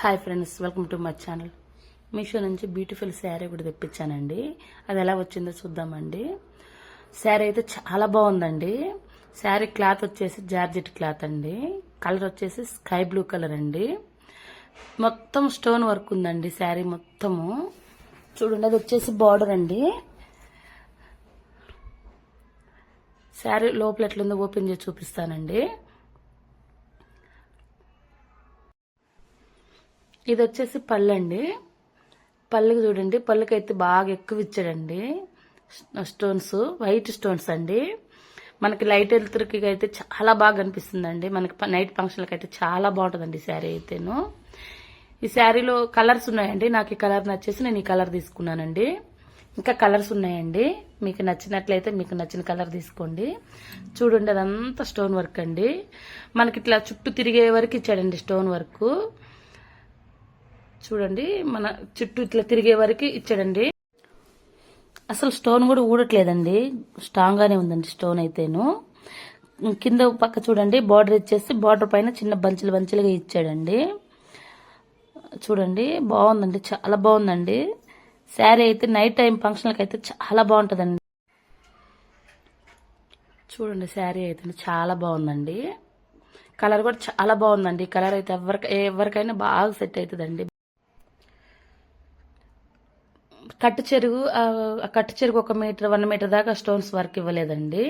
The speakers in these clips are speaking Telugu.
Hi friends welcome to my channel Meesho నుంచి బ్యూటిఫుల్ శారీ ఒకటి తెప్పించానండి. అది ఎలా వచ్చిందో చూద్దామండి. శారీ అయితే చాలా బాగుందండి. శారీ క్లాత్ వచ్చేసి జార్జెట్ క్లాత్ అండి. కలర్ వచ్చేసి స్కై బ్లూ కలర్ అండి. మొత్తం స్టోన్ వర్క్ ఉందండి శారీ మొత్తము. చూడండి అది వచ్చేసి బార్డర్ అండి. శారీ లోపల ఎట్లుందో ఓపెన్ చేసి చూపిస్తానండి. ఇది వచ్చేసి పళ్ళు అండి చూడండి పళ్ళకైతే బాగా ఎక్కువ ఇచ్చాడండి. స్టోన్స్ వైట్ స్టోన్స్ అండి. మనకి లైట్ వెళ్తురికి అయితే చాలా బాగా అనిపిస్తుందండి మనకి నైట్ ఫంక్షన్లకి అయితే చాలా బాగుంటుందండి ఈ శారీ అయితేను. ఈ శారీలో కలర్స్ ఉన్నాయండి. నాకు ఈ కలర్ నచ్చేసి నేను ఈ కలర్ తీసుకున్నానండి. ఇంకా కలర్స్ ఉన్నాయండి. మీకు నచ్చినట్లయితే మీకు నచ్చిన కలర్ తీసుకోండి. చూడండి అదంతా స్టోన్ వర్క్ అండి. మనకి ఇట్లా చుట్టూ తిరిగే వరకు ఇచ్చాడండి స్టోన్ వర్క్ చూడండి మన చుట్టూ ఇట్లా తిరిగే వరకు ఇచ్చాడండి. అసలు స్టోన్ కూడా ఊడట్లేదండి. స్ట్రాంగ్గానే ఉందండి స్టోన్ అయితేను. కింద పక్క చూడండి బార్డర్ ఇచ్చేసి బార్డర్ పైన చిన్న బంచులు బంచులుగా ఇచ్చాడండి. చూడండి బాగుందండి చాలా బాగుందండి. శారీ అయితే నైట్ టైం ఫంక్షన్లకు అయితే చాలా బాగుంటుందండి. చూడండి శారీ అయితే చాలా బాగుందండి. కలర్ కూడా చాలా బాగుందండి. కలర్ అయితే ఎవరికి ఎవరికైనా బాగా సెట్ అవుతుందండి. కట్టు చెరుగు ఆ, కట్టు చెరుగు ఒక మీటర్ వన్ మీటర్ దాకా స్టోన్స్ వర్క్ ఇవ్వలేదండి.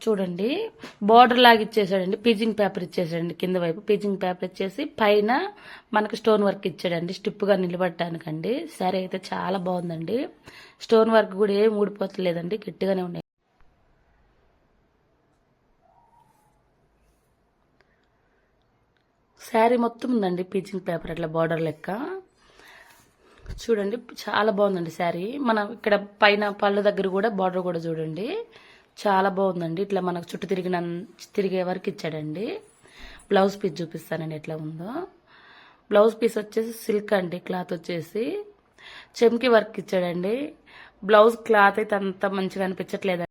చూడండి. బార్డర్ లాగా ఇచ్చేసాడండి. పీజింగ్ పేపర్ ఇచ్చేసాడండి కింద వైపు. పీజింగ్ పేపర్ ఇచ్చేసి పైన మనకు స్టోన్ వర్క్ ఇచ్చాడండి. స్టిప్గా నిలబడటానికండి. సరే అయితే చాలా బాగుందండి. స్టోన్ వర్క్ కూడా ఏం ఊడిపోతలేదండి. గట్టిగానే ఉన్నాయి. శారీ మొత్తం ఉందండి పీచింగ్ పేపర్ అట్లా బార్డర్ లెక్క. చూడండి చాలా బాగుందండి శారీ. మన ఇక్కడ పైన పళ్ళు దగ్గర కూడా బార్డర్ కూడా చూడండి. చాలా బాగుందండి. ఇట్లా మనకు చుట్టూ తిరిగిన తిరిగే వరకు ఇచ్చాడండి. బ్లౌజ్ పీస్ చూపిస్తానండి ఎట్లా ఉందో. బ్లౌజ్ పీస్ వచ్చేసి సిల్క్ అండి క్లాత్ వచ్చేసి. చెమ్కి వర్క్ ఇచ్చాడండి. బ్లౌజ్ క్లాత్ అయితే అంత మంచిగా అనిపించట్లేదు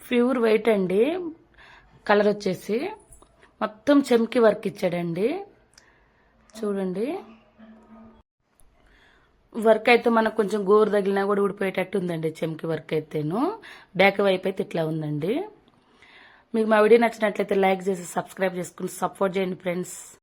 ప్యూర్ వైట్ అండి. కలర్ వచ్చేసి. మొత్తం చెమ్కి వర్క్ ఇచ్చాడండి. చూడండి. వర్క్ అయితే మనకు కొంచెం గోరు తగిలినా కూడా ఊడిపోయేటట్టు ఉందండి చెమ్కి వర్క్ అయితేను. బ్యాక్ వైపు అయితే ఇట్లా ఉందండి. మీకు మా వీడియో నచ్చినట్లయితే లైక్ చేసి సబ్స్క్రైబ్ చేసుకుని సపోర్ట్ చేయండి ఫ్రెండ్స్.